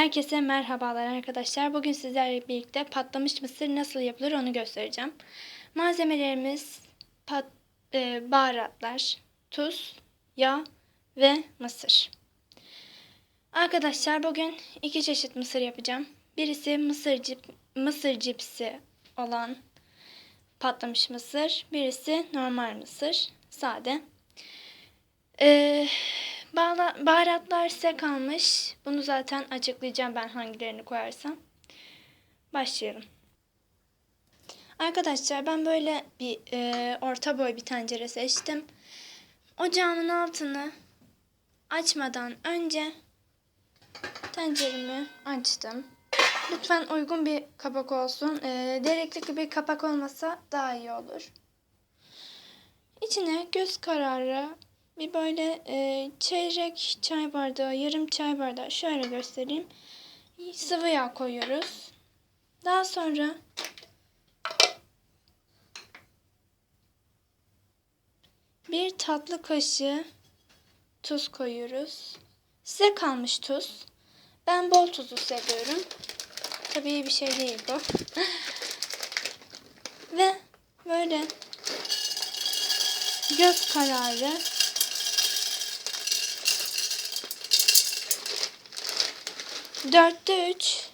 Herkese merhabalar arkadaşlar. Bugün sizlerle birlikte patlamış mısır nasıl yapılır onu göstereceğim. Malzemelerimiz pat, e, baharatlar, tuz, yağ ve mısır. Arkadaşlar bugün iki çeşit mısır yapacağım. Birisi mısır, cip, mısır cipsi olan patlamış mısır. Birisi normal mısır, sade. Ee, Bağla- baharatlar size kalmış. Bunu zaten açıklayacağım ben hangilerini koyarsam. Başlayalım. Arkadaşlar ben böyle bir e, orta boy bir tencere seçtim. Ocağımın altını açmadan önce tenceremi açtım. Lütfen uygun bir kapak olsun. E, delikli bir kapak olmasa daha iyi olur. İçine göz kararı bir böyle e, çeyrek çay bardağı, yarım çay bardağı şöyle göstereyim. Sıvı yağ koyuyoruz. Daha sonra bir tatlı kaşığı tuz koyuyoruz. Size kalmış tuz. Ben bol tuzu seviyorum. Tabii bir şey değil bu. Ve böyle göz kararı Dörtte üç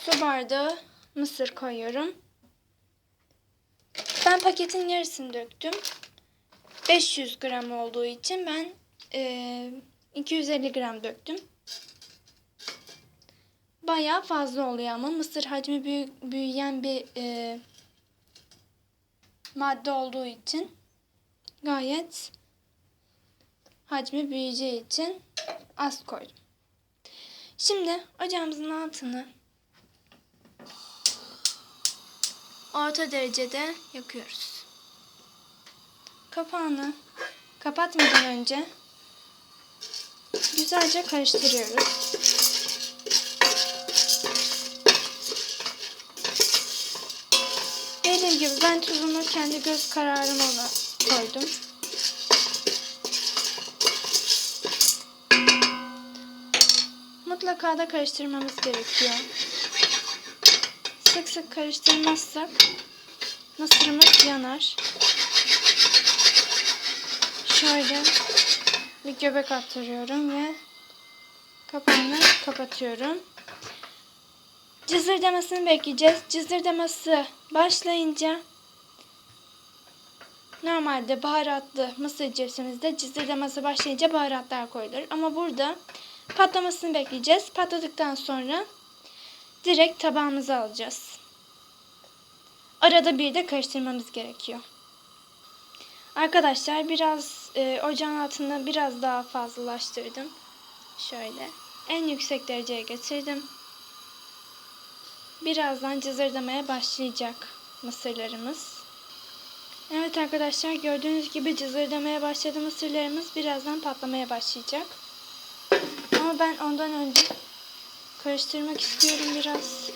su bardağı mısır koyuyorum. Ben paketin yarısını döktüm. 500 gram olduğu için ben e, 250 gram döktüm. Bayağı fazla oluyor ama mısır hacmi büyü, büyüyen bir e, madde olduğu için gayet hacmi büyüyeceği için az koydum. Şimdi ocağımızın altını orta derecede yakıyoruz. Kapağını kapatmadan önce güzelce karıştırıyoruz. Dediğim gibi ben tuzumu kendi göz kararıma koydum. Mutlaka da karıştırmamız gerekiyor. Sık sık karıştırmazsak mısırımız yanar. Şöyle bir göbek attırıyorum ve kapağını kapatıyorum. Cızırdamasını bekleyeceğiz. Cızırdaması başlayınca normalde baharatlı mısır cipsimizde cızırdaması başlayınca baharatlar koyulur. Ama burada Patlamasını bekleyeceğiz. Patladıktan sonra direkt tabağımıza alacağız. Arada bir de karıştırmamız gerekiyor. Arkadaşlar biraz e, ocağın altını biraz daha fazlalaştırdım. Şöyle en yüksek dereceye getirdim. Birazdan cızırdamaya başlayacak mısırlarımız. Evet arkadaşlar gördüğünüz gibi cızırdamaya başladı mısırlarımız. Birazdan patlamaya başlayacak. Ama ben ondan önce karıştırmak istiyorum biraz.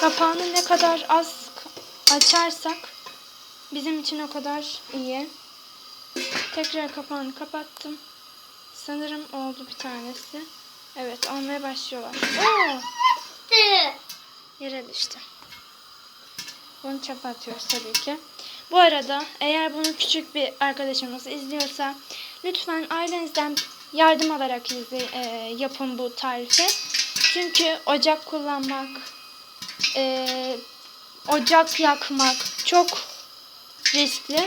Kapağını ne kadar az açarsak bizim için o kadar iyi. Tekrar kapağını kapattım. Sanırım oldu bir tanesi. Evet olmaya başlıyorlar. Oo! Yere düştü. Bunu çöpe atıyoruz tabii ki. Bu arada eğer bunu küçük bir arkadaşımız izliyorsa lütfen ailenizden yardım alarak izle, e, yapın bu tarifi. Çünkü ocak kullanmak, e, ocak yakmak çok riskli.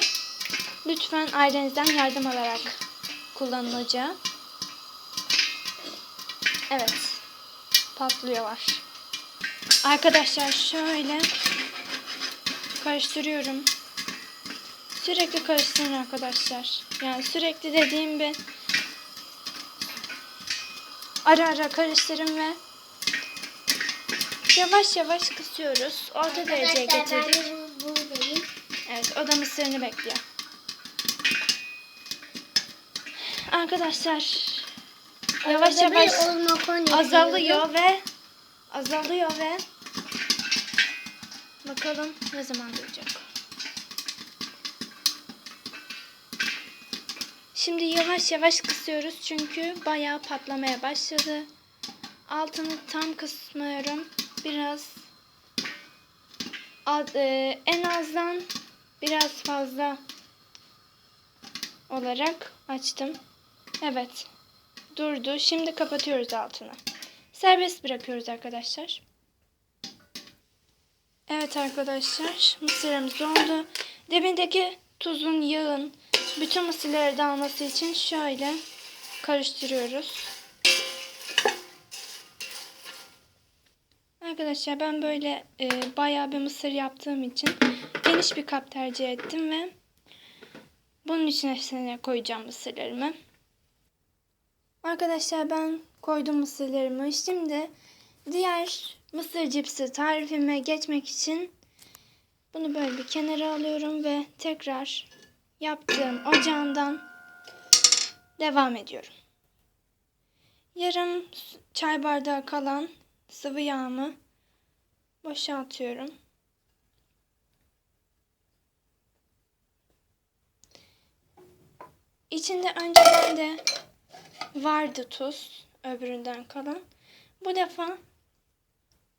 Lütfen ailenizden yardım alarak kullanılacağı. Evet. Patlıyorlar. Arkadaşlar şöyle karıştırıyorum. Sürekli karıştırın arkadaşlar. Yani sürekli dediğim bir ara ara karıştırın ve yavaş yavaş kısıyoruz. Orta dereceye getirdik. buradayım. Evet o da mısırını bekliyor. Arkadaşlar yavaş Arada yavaş azalıyor ve azalıyor ve bakalım ne zaman duracak. Şimdi yavaş yavaş kısıyoruz çünkü bayağı patlamaya başladı. Altını tam kısmıyorum. Biraz e, en azdan biraz fazla olarak açtım. Evet. Durdu. Şimdi kapatıyoruz altını. Serbest bırakıyoruz arkadaşlar. Evet arkadaşlar. Mısırımız oldu. Dibindeki tuzun, yağın bütün mısırları dağılması için şöyle karıştırıyoruz. Arkadaşlar ben böyle e, bayağı bir mısır yaptığım için geniş bir kap tercih ettim ve bunun içine koyacağım mısırlarımı. Arkadaşlar ben koydum mısırlarımı. Şimdi diğer mısır cipsi tarifime geçmek için bunu böyle bir kenara alıyorum ve tekrar yaptığım ocağımdan devam ediyorum. Yarım çay bardağı kalan sıvı yağımı boşaltıyorum. İçinde önceden de vardı tuz öbüründen kalan. Bu defa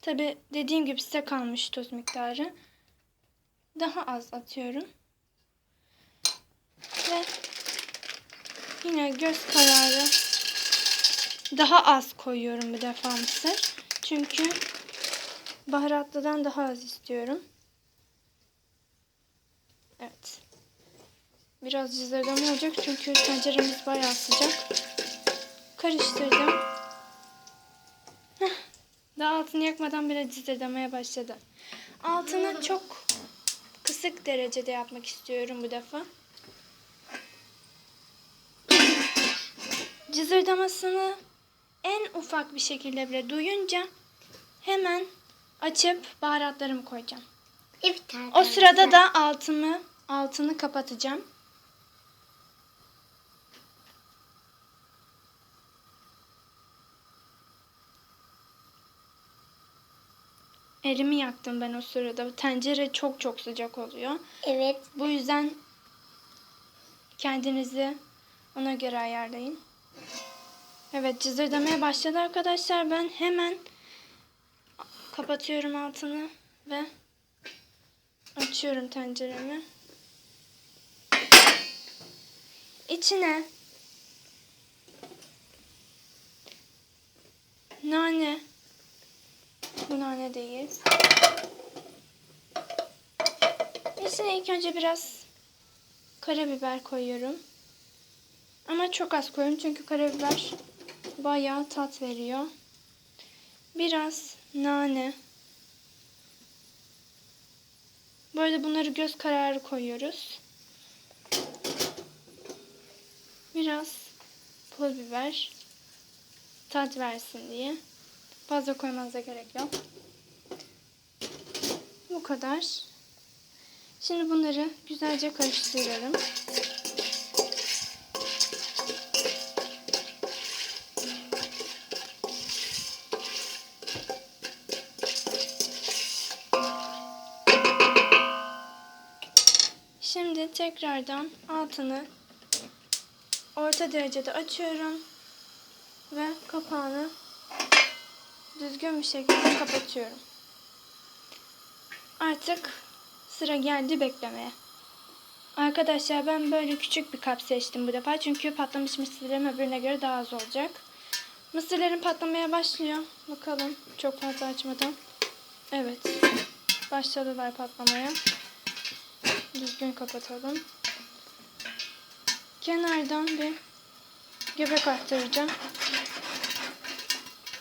tabi dediğim gibi size kalmış tuz miktarı. Daha az atıyorum. Ve yine göz kararı daha az koyuyorum bu defa mısır. Çünkü baharatlıdan daha az istiyorum. Evet. Biraz cızırdama olacak çünkü tenceremiz bayağı sıcak. Karıştırdım. Heh, Daha altını yakmadan bile cızırdamaya başladı. Altını çok kısık derecede yapmak istiyorum bu defa. Cızırdamasını en ufak bir şekilde bile duyunca hemen açıp baharatlarımı koyacağım. Evet O sırada da altımı altını kapatacağım. Elimi yaktım ben o sırada. Tencere çok çok sıcak oluyor. Evet. Bu yüzden kendinizi ona göre ayarlayın. Evet cızırdamaya başladı arkadaşlar. Ben hemen kapatıyorum altını ve açıyorum tenceremi. İçine nane bu nane değil. İçine ilk önce biraz karabiber koyuyorum. Ama çok az koyuyorum çünkü karabiber bayağı tat veriyor. Biraz nane. Böyle bunları göz kararı koyuyoruz. Biraz pul biber tat versin diye. Fazla koymanıza gerek yok. Bu kadar. Şimdi bunları güzelce karıştırıyorum. Tekrardan altını orta derecede açıyorum ve kapağını düzgün bir şekilde kapatıyorum. Artık sıra geldi beklemeye. Arkadaşlar ben böyle küçük bir kap seçtim bu defa çünkü patlamış mısırlarım öbürüne göre daha az olacak. Mısırlarım patlamaya başlıyor. Bakalım çok fazla açmadan. Evet. Başladılar patlamaya. Düzgün kapatalım. Kenardan bir göbek attıracağım.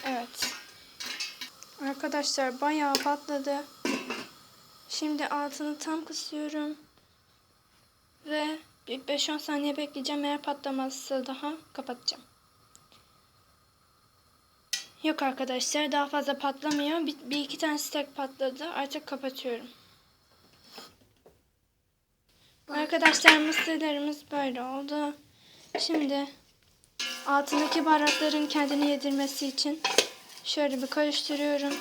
Evet. Arkadaşlar bayağı patladı. Şimdi altını tam kısıyorum. Ve bir 5-10 saniye bekleyeceğim. Eğer patlamazsa daha kapatacağım. Yok arkadaşlar daha fazla patlamıyor. Bir, bir iki tanesi tek patladı. Artık kapatıyorum. Arkadaşlar mısırlarımız böyle oldu. Şimdi altındaki baharatların kendini yedirmesi için şöyle bir karıştırıyorum.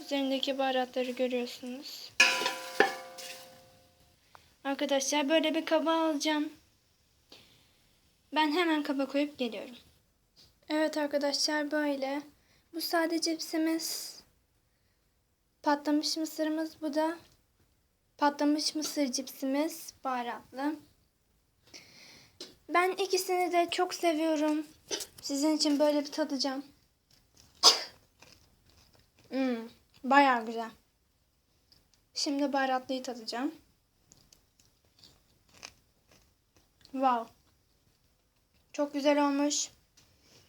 Üzerindeki baharatları görüyorsunuz. Arkadaşlar böyle bir kaba alacağım. Ben hemen kaba koyup geliyorum. Evet arkadaşlar böyle. Bu sadece cipsimiz. Patlamış mısırımız bu da. Patlamış mısır cipsimiz baharatlı. Ben ikisini de çok seviyorum. Sizin için böyle bir tadacağım. Hmm, bayağı güzel. Şimdi baharatlıyı tadacağım. Wow. Çok güzel olmuş.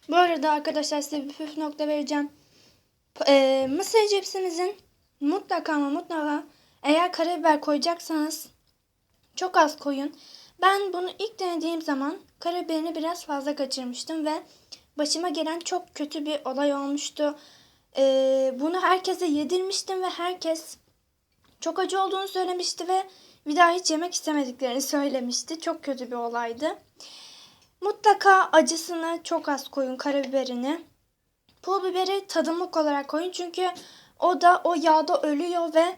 Bu arada arkadaşlar size bir püf nokta vereceğim. Eee, mısır cipsinizin mutlaka ama mutlaka eğer karabiber koyacaksanız çok az koyun. Ben bunu ilk denediğim zaman karabiberini biraz fazla kaçırmıştım ve başıma gelen çok kötü bir olay olmuştu. Eee, bunu herkese yedirmiştim ve herkes çok acı olduğunu söylemişti ve bir daha hiç yemek istemediklerini söylemişti. Çok kötü bir olaydı. Mutlaka acısını çok az koyun karabiberini. Pul biberi tadımlık olarak koyun çünkü o da o yağda ölüyor ve